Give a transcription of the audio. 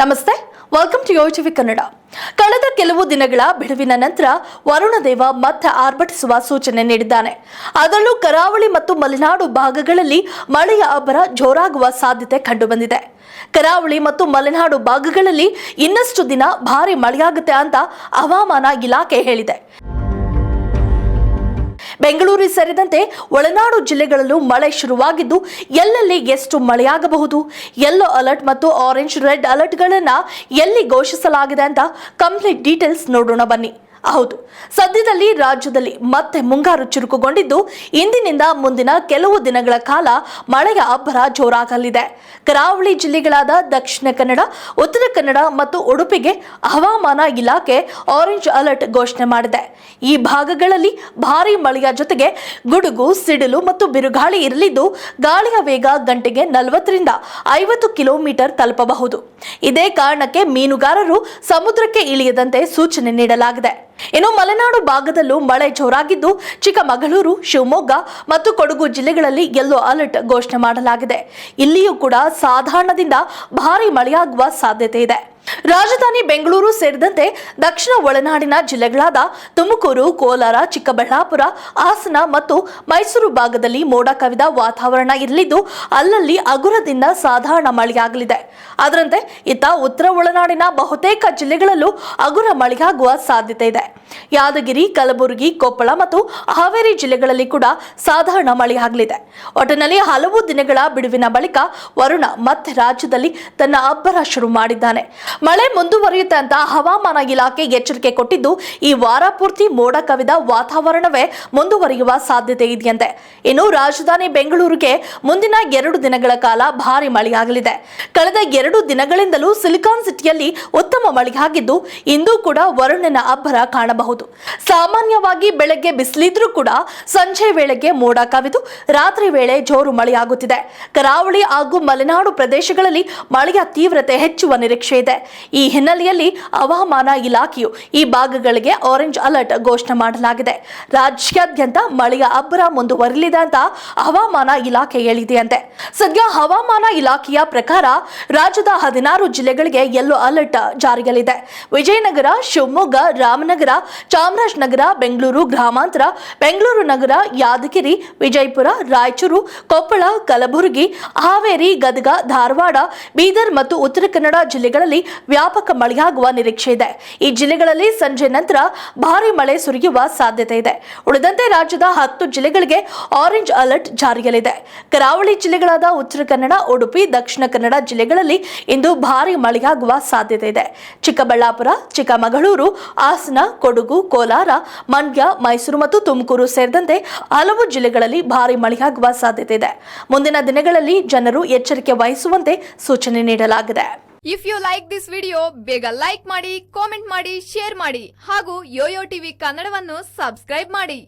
ನಮಸ್ತೆ welcome to your Kannada ಕಳೆದ ಕೆಲವು ದಿನಗಳ ಬಿಡುವಿನ ನಂತರ ವರುಣದೇವ ಮತ್ತೆ ಆರ್ಭಟಿಸುವ ಸೂಚನೆ ನೀಡಿದ್ದಾನೆ. ಅದರಲ್ಲೂ ಕರಾವಳಿ ಮತ್ತು ಮಲೆನಾಡು ಭಾಗಗಳಲ್ಲಿ ಮಳೆಯ ಅಬ್ಬರ ಜೋರಾಗುವ ಸಾಧ್ಯತೆ ಕಂಡುಬಂದಿದೆ. ಕರಾವಳಿ ಮತ್ತು ಮಲೆನಾಡು ಭಾಗಗಳಲ್ಲಿ ಇನ್ನಷ್ಟು ದಿನ ಭಾರಿ ಮಳೆಯಾಗುತ್ತೆ ಅಂತ ಹವಾಮಾನ ಇಲಾಖೆ ಹೇಳಿದೆ. ಬೆಂಗಳೂರು ಸೇರಿದಂತೆ ಒಳನಾಡು ಜಿಲ್ಲೆಗಳಲ್ಲೂ ಮಳೆ ಶುರುವಾಗಿದ್ದು, ಎಲ್ಲೆಲ್ಲಿ ಎಷ್ಟು ಮಳೆಯಾಗಬಹುದು? ಯೆಲ್ಲೋ ಅಲರ್ಟ್ ಮತ್ತು ಆರೆಂಜ್ ರೆಡ್ ಅಲರ್ಟ್ಗಳನ್ನು ಎಲ್ಲಿ ಘೋಷಿಸಲಾಗಿದೆ ಅಂತ ಕಂಪ್ಲೀಟ್ ಡೀಟೇಲ್ಸ್ ನೋಡೋಣ ಬನ್ನಿ. ಹೌದು. ಸದ್ಯದಲ್ಲಿ ರಾಜ್ಯದಲ್ಲಿ ಮತ್ತೆ ಮುಂಗಾರು ಚುರುಕುಗೊಂಡಿದ್ದು, ಇಂದಿನಿಂದ ಮುಂದಿನ ಕೆಲವು ದಿನಗಳ ಕಾಲ ಮಳೆಯ ಅಬ್ಬರ ಜೋರಾಗಲಿದೆ. ಕರಾವಳಿ ಜಿಲ್ಲೆಗಳಾದ ದಕ್ಷಿಣ ಕನ್ನಡ, ಉತ್ತರ ಕನ್ನಡ ಮತ್ತು ಉಡುಪಿಗೆ ಹವಾಮಾನ ಇಲಾಖೆ ಆರೆಂಜ್ ಅಲರ್ಟ್ ಘೋಷಣೆ ಮಾಡಿದೆ. ಈ ಭಾಗಗಳಲ್ಲಿ ಭಾರೀ ಮಳೆಯ ಜೊತೆಗೆ ಗುಡುಗು, ಸಿಡಿಲು ಮತ್ತು ಬಿರುಗಾಳಿ ಇರಲಿದ್ದು, ಗಾಳಿಯ ವೇಗ ಗಂಟೆಗೆ ನಲವತ್ತರಿಂದ ಐವತ್ತು ಕಿಲೋಮೀಟರ್ ತಲುಪಬಹುದು. ಇದೇ ಕಾರಣಕ್ಕೆ ಮೀನುಗಾರರು ಸಮುದ್ರಕ್ಕೆ ಇಳಿಯದಂತೆ ಸೂಚನೆ ನೀಡಲಾಗಿದೆ. ಇನ್ನು ಮಲೆನಾಡು ಭಾಗದಲ್ಲೂ ಮಳೆ ಜೋರಾಗಿದ್ದು ಚಿಕ್ಕಮಗಳೂರು, ಶಿವಮೊಗ್ಗ ಮತ್ತು ಕೊಡಗು ಜಿಲ್ಲೆಗಳಲ್ಲಿ ಯೆಲ್ಲೋ ಅಲರ್ಟ್ ಘೋಷಣೆ ಮಾಡಲಾಗಿದೆ. ಇಲ್ಲಿಯೂ ಕೂಡ ಸಾಧಾರಣದಿಂದ ಭಾರಿ ಮಳೆಯಾಗುವ ಸಾಧ್ಯತೆ ಇದೆ. ರಾಜಧಾನಿ ಬೆಂಗಳೂರು ಸೇರಿದಂತೆ ದಕ್ಷಿಣ ಒಳನಾಡಿನ ಜಿಲ್ಲೆಗಳಾದ ತುಮಕೂರು, ಕೋಲಾರ, ಚಿಕ್ಕಬಳ್ಳಾಪುರ, ಹಾಸನ ಮತ್ತು ಮೈಸೂರು ಭಾಗದಲ್ಲಿ ಮೋಡ ಕವಿದ ವಾತಾವರಣ ಇರಲಿದ್ದು, ಅಲ್ಲಲ್ಲಿ ಅಗುರದಿಂದ ಸಾಧಾರಣ ಮಳೆಯಾಗಲಿದೆ. ಅದರಂತೆ ಇತ್ತ ಉತ್ತರ ಒಳನಾಡಿನ ಬಹುತೇಕ ಜಿಲ್ಲೆಗಳಲ್ಲೂ ಅಗುರ ಮಳೆಯಾಗುವ ಸಾಧ್ಯತೆ ಇದೆ. ಯಾದಗಿರಿ, ಕಲಬುರಗಿ, ಕೊಪ್ಪಳ ಮತ್ತು ಹಾವೇರಿ ಜಿಲ್ಲೆಗಳಲ್ಲಿ ಕೂಡ ಸಾಧಾರಣ ಮಳೆಯಾಗಲಿದೆ. ಒಟ್ಟಿನಲ್ಲಿ ಹಲವು ದಿನಗಳ ಬಿಡುವಿನ ಬಳಿಕ ವರುಣ ಮತ್ತೆ ರಾಜ್ಯದಲ್ಲಿ ತನ್ನ ಅಬ್ಬರ ಶುರು ಮಾಡಿದ್ದಾನೆ. ಮಳೆ ಮುಂದುವರಿಯುತ್ತೆ ಅಂತ ಹವಾಮಾನ ಇಲಾಖೆ ಎಚ್ಚರಿಕೆ ಕೊಟ್ಟಿದ್ದು, ಈ ವಾರ ಪೂರ್ತಿ ಮೋಡ ಕವಿದ ವಾತಾವರಣವೇ ಮುಂದುವರಿಯುವ ಸಾಧ್ಯತೆ ಇದೆಯಂತೆ. ಇನ್ನು ರಾಜಧಾನಿ ಬೆಂಗಳೂರಿಗೆ ಮುಂದಿನ ಎರಡು ದಿನಗಳ ಕಾಲ ಭಾರಿ ಮಳೆಯಾಗಲಿದೆ. ಕಳೆದ ಎರಡು ದಿನಗಳಿಂದಲೂ ಸಿಲಿಕಾನ್ ಸಿಟಿಯಲ್ಲಿ ಉತ್ತಮ ಮಳೆಯಾಗಿದ್ದು ಇಂದು ಕೂಡ ವರುಣನ ಅಬ್ಬರ ಕಾಣಬಹುದು. ಸಾಮಾನ್ಯವಾಗಿ ಬೆಳಗ್ಗೆ ಬಿಸಿಲಿದ್ರೂ ಕೂಡ ಸಂಜೆ ವೇಳೆಗೆ ಮೋಡ ಕವಿದು ರಾತ್ರಿ ವೇಳೆ ಜೋರು ಮಳೆಯಾಗುತ್ತಿದೆ. ಕರಾವಳಿ ಹಾಗೂ ಮಲೆನಾಡು ಪ್ರದೇಶಗಳಲ್ಲಿ ಮಳೆಯ ತೀವ್ರತೆ ಹೆಚ್ಚುವ ನಿರೀಕ್ಷೆ ಇದೆ. ಈ ಹಿನ್ನೆಲೆಯಲ್ಲಿ ಹವಾಮಾನ ಇಲಾಖೆಯು ಈ ಭಾಗಗಳಿಗೆ ಆರೆಂಜ್ ಅಲರ್ಟ್ ಘೋಷಣೆ ಮಾಡಲಾಗಿದೆ. ರಾಜ್ಯಾದ್ಯಂತ ಮಳೆಯ ಅಬ್ಬರ ಮುಂದುವರಿಲಿದೆ ಅಂತ ಹವಾಮಾನ ಇಲಾಖೆ ಹೇಳಿದೆಯಂತೆ. ಸದ್ಯ ಹವಾಮಾನ ಇಲಾಖೆಯ ಪ್ರಕಾರ ರಾಜ್ಯದ ಹದಿನಾರು ಜಿಲ್ಲೆಗಳಿಗೆ ಯೆಲ್ಲೋ ಅಲರ್ಟ್ ಜಾರಿಯಲ್ಲಿದೆ. ವಿಜಯನಗರ, ಶಿವಮೊಗ್ಗ, ರಾಮನಗರ, ಚಾಮರಾಜನಗರ, ಬೆಂಗಳೂರು ಗ್ರಾಮಾಂತರ, ಬೆಂಗಳೂರು ನಗರ, ಯಾದಗಿರಿ, ವಿಜಯಪುರ, ರಾಯಚೂರು, ಕೊಪ್ಪಳ, ಕಲಬುರಗಿ, ಹಾವೇರಿ, ಗದಗ, ಧಾರವಾಡ, ಬೀದರ್ ಮತ್ತು ಉತ್ತರ ಕನ್ನಡ ಜಿಲ್ಲೆಗಳಲ್ಲಿ ವ್ಯಾಪಕ ಮಳೆಯಾಗುವ ನಿರೀಕ್ಷೆ ಇದೆ. ಈ ಜಿಲ್ಲೆಗಳಲ್ಲಿ ಸಂಜೆ ನಂತರ ಭಾರಿ ಮಳೆ ಸುರಿಯುವ ಸಾಧ್ಯತೆ ಇದೆ. ಉಳಿದಂತೆ ರಾಜ್ಯದ ಹತ್ತು ಜಿಲ್ಲೆಗಳಿಗೆ ಆರೆಂಜ್ ಅಲರ್ಟ್ ಜಾರಿಯಲ್ಲಿದೆ. ಕರಾವಳಿ ಜಿಲ್ಲೆಗಳಾದ ಉತ್ತರ ಕನ್ನಡ, ಉಡುಪಿ, ದಕ್ಷಿಣ ಕನ್ನಡ ಜಿಲ್ಲೆಗಳಲ್ಲಿ ಇಂದು ಭಾರಿ ಮಳೆಯಾಗುವ ಸಾಧ್ಯತೆ ಇದೆ. ಚಿಕ್ಕಬಳ್ಳಾಪುರ, ಚಿಕ್ಕಮಗಳೂರು, ಹಾಸನ, ಕೊಡಗು, ಕೋಲಾರ, ಮಂಡ್ಯ, ಮೈಸೂರು ಮತ್ತು ತುಮಕೂರು ಸೇರಿದಂತೆ ಹಲವು ಜಿಲ್ಲೆಗಳಲ್ಲಿ ಭಾರಿ ಮಳೆಯಾಗುವ ಸಾಧ್ಯತೆ ಇದೆ. ಮುಂದಿನ ದಿನಗಳಲ್ಲಿ ಜನರು ಎಚ್ಚರಿಕೆ ವಹಿಸುವಂತೆ ಸೂಚನೆ ನೀಡಲಾಗಿದೆ. If you like this video ಬೇಗ ಲೈಕ್ ಮಾಡಿ ಕಾಮೆಂಟ್ ಮಾಡಿ ಶೇರ್ ಮಾಡಿ ಹಾಗೂ ಯೋಯೋ ಟಿವಿ ಕನ್ನಡವನ್ನು ಸಬ್ಸ್ಕ್ರೈಬ್ ಮಾಡಿ.